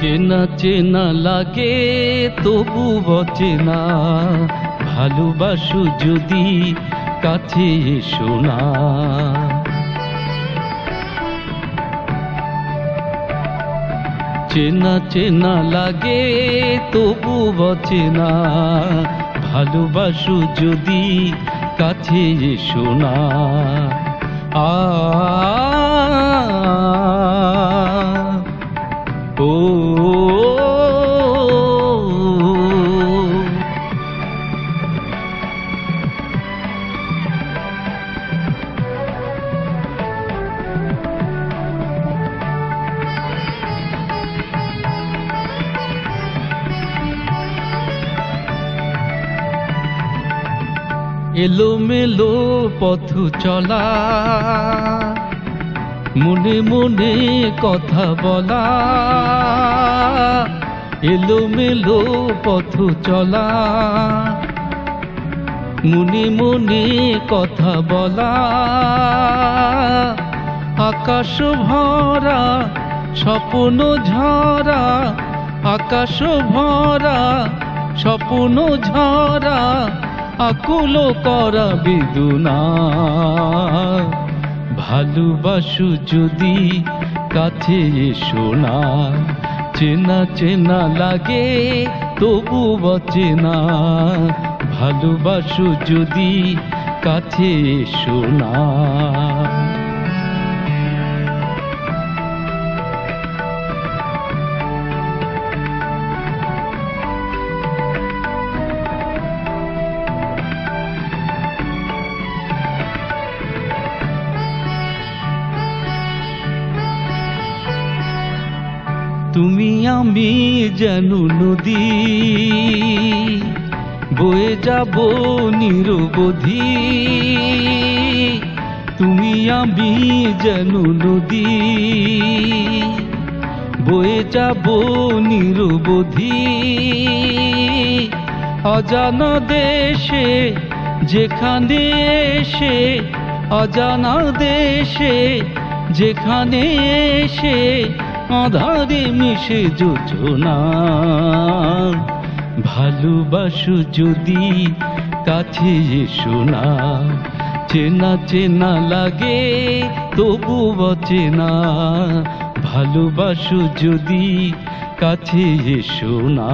চেনা চেনা লাগে, তবু বচেনা ভালোবাসো যদি কাছে এসো না। চেনা চেনা লাগে, তবু বচেনা ভালোবাসো যদি কাছে এসো না। আ এলোমেলো পথ চলা। মনে মনে কথা বলা। এলোমেলো পথ চলা। মনে মনে কথা বলা। আকাশ ভরা, স্বপ্ন ঝরা। আকাশ ভরা, স্বপ্ন ঝরা। আকুল করা বেদনা। ভালোবাসু যদি কাছে এসো না, চেনা চেনা লাগে তবু বচেনা ভালোবাসু যদি কাছে এসো না। তুমি আমি যেন নদী। বয়ে যাব নিরবধি। তুমি আমি যেন নদী। বয়ে যাব নিরবধি। অজানা দেশে যেখানে এসে, অজানা দেশে যেখানে এসে আধারে মিশে যোজনা। ভালোবাসো যদি কাছে এসো না। চেনা চেনা লাগে, তবু বচেনা ভালোবাসো যদি কাছে এসো না।